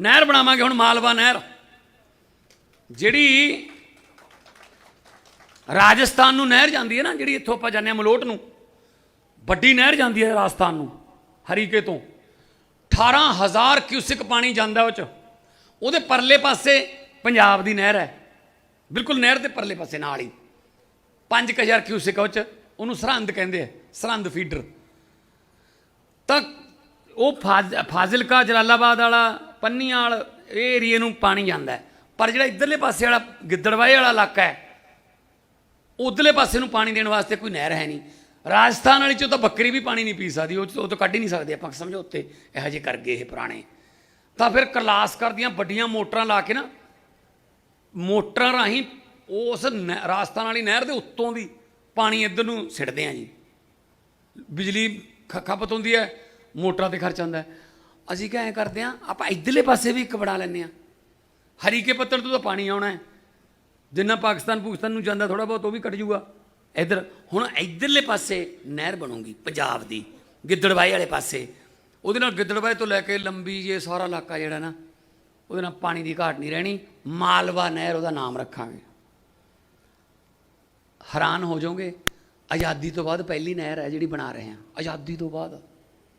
ਨਹਿਰ ਬਣਾਵਾਂਗੇ ਹੁਣ ਮਾਲਵਾ ਨਹਿਰ। ਜਿਹੜੀ ਰਾਜਸਥਾਨ ਨੂੰ ਨਹਿਰ ਜਾਂਦੀ ਹੈ ਨਾ, ਜਿਹੜੀ ਇੱਥੋਂ ਆਪਾਂ ਜਾਂਦੇ ਹਾਂ ਮਲੋਟ ਨੂੰ, ਵੱਡੀ ਨਹਿਰ ਜਾਂਦੀ ਹੈ ਰਾਜਸਥਾਨ ਨੂੰ, ਹਰੀਕੇ ਤੋਂ। 18000 ਕਿਊਸਿਕ ਪਾਣੀ ਜਾਂਦਾ ਉਹ ਚ। ਉਹਦੇ ਪਰਲੇ ਪਾਸੇ ਪੰਜਾਬ ਦੀ ਨਹਿਰ ਹੈ। ਬਿਲਕੁਲ ਨਹਿਰ ਦੇ ਪਰਲੇ ਪਾਸੇ ਨਾਲ ਹੀ। 5000 ਕਿਊਸਿਕ ਉਹ ਚ, ਉਹਨੂੰ ਸਰਹੰਦ ਕਹਿੰਦੇ ਆ, ਸਰਹੰਦ ਫੀਡਰ। ਤਾਂ ਉਹ ਫਾਜ਼- ਫਾਜ਼ਿਲਕਾ, ਜਲਾਲਾਬਾਦ ਵਾਲਾ ਪੰਨੀਆਂ ਵਾਲ ਇਹ ਏਰੀਏ ਨੂੰ ਪਾਣੀ ਜਾਂਦਾ ਪਰ ਜਿਹੜਾ ਇਧਰਲੇ ਪਾਸੇ ਵਾਲਾ ਗਿੱਦੜਵਾਏ ਵਾਲਾ ਇਲਾਕਾ ਹੈ, ਉਧਰਲੇ ਪਾਸੇ ਨੂੰ ਪਾਣੀ ਦੇਣ ਵਾਸਤੇ ਕੋਈ ਨਹਿਰ ਹੈ ਨਹੀਂ। ਰਾਜਸਥਾਨ ਵਾਲੀ ਚੋਂ ਤਾਂ ਬੱਕਰੀ ਵੀ ਪਾਣੀ ਨਹੀਂ ਪੀ ਸਕਦੀ, ਉਹ 'ਚ- ਉਹ ਤੋਂ ਕੱਢ ਹੀ ਨਹੀਂ ਸਕਦੇ ਆਪਾਂ ਸਮਝੌਤੇ ਇਹੋ ਜਿਹੇ ਕਰ ਗਏ ਇਹ ਪੁਰਾਣੇ। ਤਾਂ ਫਿਰ ਕਲਾਸ ਕਰਦੀਆਂ ਵੱਡੀਆਂ ਮੋਟਰਾਂ ਲਾ ਕੇ ਨਾ, ਮੋਟਰਾਂ ਰਾਹੀਂ ਉਸ ਨਹਿ- ਰਾਜਸਥਾਨ ਵਾਲੀ ਨਹਿਰ ਦੇ ਉੱਤੋਂ ਦੀ ਪਾਣੀ ਇੱਧਰ ਨੂੰ ਸਿੱਟਦੇ ਆ ਜੀ। ਬਿਜਲੀ ਖ- ਖਪਤ ਹੁੰਦੀ ਹੈ, ਮੋਟਰਾਂ ਤੇ ਖਰਚ ਆਉਂਦਾ ਅਸੀਂ ਕਿਹਾ ਐਂ ਕਰਦੇ ਆ? ਆਪਾਂ ਇੱਧਰਲੇ ਪਾਸੇ ਵੀ ਇੱਕ ਬਣਾ ਲੈਂਦੇ ਆ। ਹਰੀਕੇ ਪੱਤਣ ਤੋਂ ਤਾਂ ਪਾਣੀ ਆਉਣਾ ਹੈ। ਜਿੰਨਾ ਪਾਕਿਸਤਾਨ ਪਾਕਿਸਤਾਨ ਨੂੰ ਜਾਂਦਾ ਥੋੜਾ ਬਹੁਤ, ਉਹ ਵੀ ਕੱਟ ਜੂਗਾ। ਇੱਧਰ, ਹੁਣ ਇੱਧਰਲੇ ਪਾਸੇ ਨਹਿਰ ਬਣੂਗੀ, ਪੰਜਾਬ ਦੀ ਗਿੱਦੜਵਾਈ ਵਾਲੇ ਪਾਸੇ। ਉਹਦੇ ਨਾਲ ਗਿੱਦੜਵਾਈ ਤੋਂ ਲੈ ਕੇ ਲੰਬੀ ਜੇ ਸਾਰਾ ਇਲਾਕਾ ਜਿਹੜਾ ਨਾ, ਉਹਦੇ ਨਾਲ ਪਾਣੀ ਦੀ ਘਾਟ ਨਹੀਂ ਰਹਿਣੀ। ਮਾਲਵਾ ਨਹਿਰ ਉਹਦਾ ਨਾਮ ਰੱਖਾਂਗੇ। ਹੈਰਾਨ ਹੋ ਜਾਓਗੇ, ਆਜ਼ਾਦੀ ਤੋਂ ਬਾਅਦ ਪਹਿਲੀ ਨਹਿਰ ਹੈ ਜਿਹੜੀ ਬਣਾ ਰਹੇ ਹਾਂ ਆਜ਼ਾਦੀ ਤੋਂ ਬਾਅਦ।